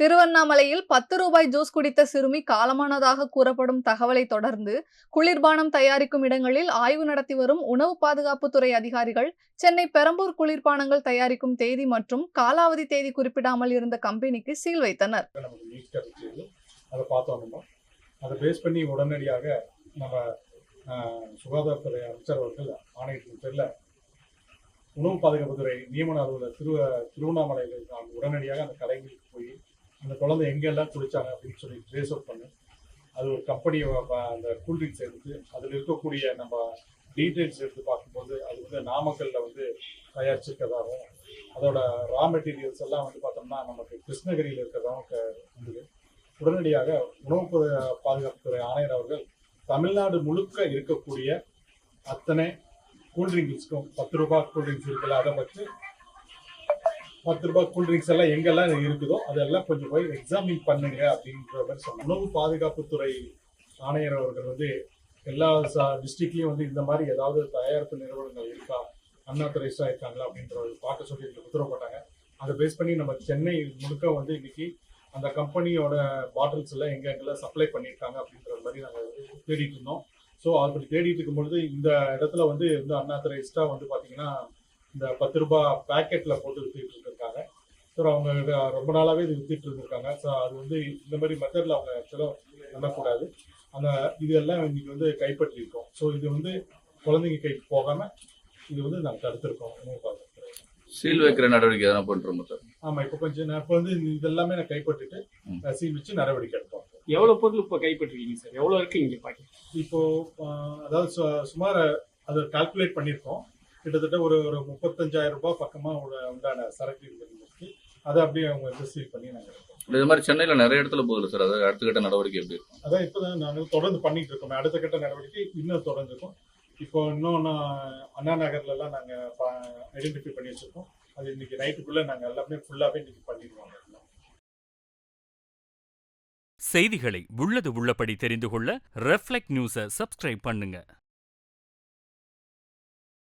திருவண்ணாமலையில் பத்து ரூபாய் ஜூஸ் குடித்த சிறுமி காலமானதாக கூறப்படும் தகவலை தொடர்ந்து குளிர்பானம் தயாரிக்கும் இடங்களில் ஆய்வு நடத்தி வரும் உணவு பாதுகாப்புத்துறை அதிகாரிகள் சென்னை பெரம்பூர் குளிர்பானங்கள் தயாரிக்கும் தேதி மற்றும் காலாவதி தேதி குறிப்பிடாமல் இருந்த கம்பெனிக்கு சீல் வைத்தனர். அதை பார்த்தோம் அதை பேஸ் பண்ணி உடனடியாக நம்ம சுகாதாரத்துறை அமைச்சர் அவர்கள் ஆணையத்தின் பேரில் உணவு பாதுகாப்புத்துறை நியமன அலுவலர் திரு திருவண்ணாமலையில் நான் உடனடியாக அந்த கடைகள் அந்த குழந்தை எங்கெல்லாம் குளிச்சாங்க அப்படின்னு சொல்லி ட்ரேஸ் அவுட் பண்ணு. அது ஒரு கம்பெனியை அந்த கூல்ட்ரிங்க்ஸ் எடுத்து அதில் இருக்கக்கூடிய நம்ம டீட்டெயில்ஸ் எடுத்து பார்க்கும்போது அது வந்து நாமக்கல்ல வந்து தயாரிச்சிருக்கிறதாகவும் அதோட ரா மெட்டீரியல்ஸ் எல்லாம் வந்து பார்த்தோம்னா நமக்கு கிருஷ்ணகிரியில் இருக்கிறதாகவும் க- இருந்தது உடனடியாக உணவு பாதுகாப்புத்துறை ஆணையர் அவர்கள் தமிழ்நாடு முழுக்க இருக்கக்கூடிய அத்தனை கூல்ட்ரிங்க்ஸ்க்கும் பத்து ரூபாய் கூல்ட்ரிங்க்ஸ் இருக்குல்ல அதை வச்சு பத்து ரூபாய் கூல்ட்ரிங்க்ஸ் எல்லாம் எங்கெல்லாம் இருக்குதோ அதெல்லாம் கொஞ்சம் போய் எக்ஸாமின் பண்ணுங்க அப்படின்ற மாதிரி உணவு பாதுகாப்புத்துறை ஆணையர் அவர்கள் வந்து எல்லா டிஸ்ட்ரிக்ட்லயும் வந்து இந்த மாதிரி ஏதாவது தயாரிப்பு நிறுவனங்கள் இருக்கா? அண்ணாத்துறை இருக்காங்களா அப்படின்ற ஒரு பார்க்க சொல்லி இதுக்கு உத்தரவு போட்டாங்க. அதை பேஸ் பண்ணி நம்ம சென்னை முழுக்க வந்து இன்னைக்கு அந்த கம்பெனியோட பாட்டில்ஸ் எல்லாம் எங்க எங்கெல்லாம் சப்ளை பண்ணியிருக்காங்க அப்படின்ற மாதிரி நாங்கள் தேடிட்டு இருந்தோம். ஸோ அப்படி தேடிட்டு இருக்கும்பொழுது இந்த இடத்துல வந்து இந்த அண்ணாத்துறை எக்ஸ்ட்ரா வந்து பார்த்தீங்கன்னா இந்த பத்து ரூபாய் பேக்கெட்ல போட்டு வித்துட்டு ஸோ அவங்க ரொம்ப நாளாவே இது வித்துட்டு இருந்திருக்காங்க. ஸோ அது வந்து இந்த மாதிரி மெத்தட்ல அவங்க ஆக்சுவலாக பண்ணக்கூடாது. அந்த இது எல்லாம் இன்னைக்கு வந்து கைப்பற்றியிருக்கோம். ஸோ இது வந்து குழந்தைங்க கைக்கு போகாம இது வந்து நாங்கள் தடுத்திருக்கோம். சீல் வைக்கிற நடவடிக்கை எதனா பண்றோமா சார் ஆமா இப்போ கொஞ்சம் நான் இப்போ வந்து இது எல்லாமே நான் கைப்பற்றிட்டு. சீல் வச்சு நடவடிக்கை எடுத்தோம் எவ்வளவு பொருள் இப்ப கைப்பற்றிருக்கீங்க சார்? எவ்வளவு இருக்கு இங்க பாக்கெட் இப்போ அதாவது சு- சுமார் அதை கால்குலேட் பண்ணியிருக்கோம். கிட்டத்தட்ட ஒரு ஒரு முப்பத்தஞ்சாயிரம் ரூபாய் பக்கமா உள்ள- உண்டான சரக்கு இருக்கு. அதை அப்படியே அவங்க சீல் பண்ணி நாங்கள் இது மாதிரி சென்னையில நிறைய இடத்துல போகுது சார் அது அடுத்த கட்ட நடவடிக்கை எப்படி இருக்கும்? அதான் இப்போதான் நாங்கள் தொடர்ந்து பண்ணிட்டு இருக்கோம். அடுத்த கட்ட நடவடிக்கை இன்னும் தொடர்ந்து இருக்கும் இப்போ இன்னும் நான் அண்ணா நகர்ல எல்லாம் நாங்கள் ஐடென்டிஃபை பண்ணி வச்சிருக்கோம். அது இன்னைக்கு நைட்டுக்குள்ள நாங்கள் எல்லாமே ஃபுல்லாவே இன்னைக்கு பண்ணிடுவோம். செய்திகளை உள்ளது உள்ளபடி தெரிந்து கொள்ள ரெஃப்ளெக்ட் நியூஸை சப்ஸ்கிரைப் பண்ணுங்க.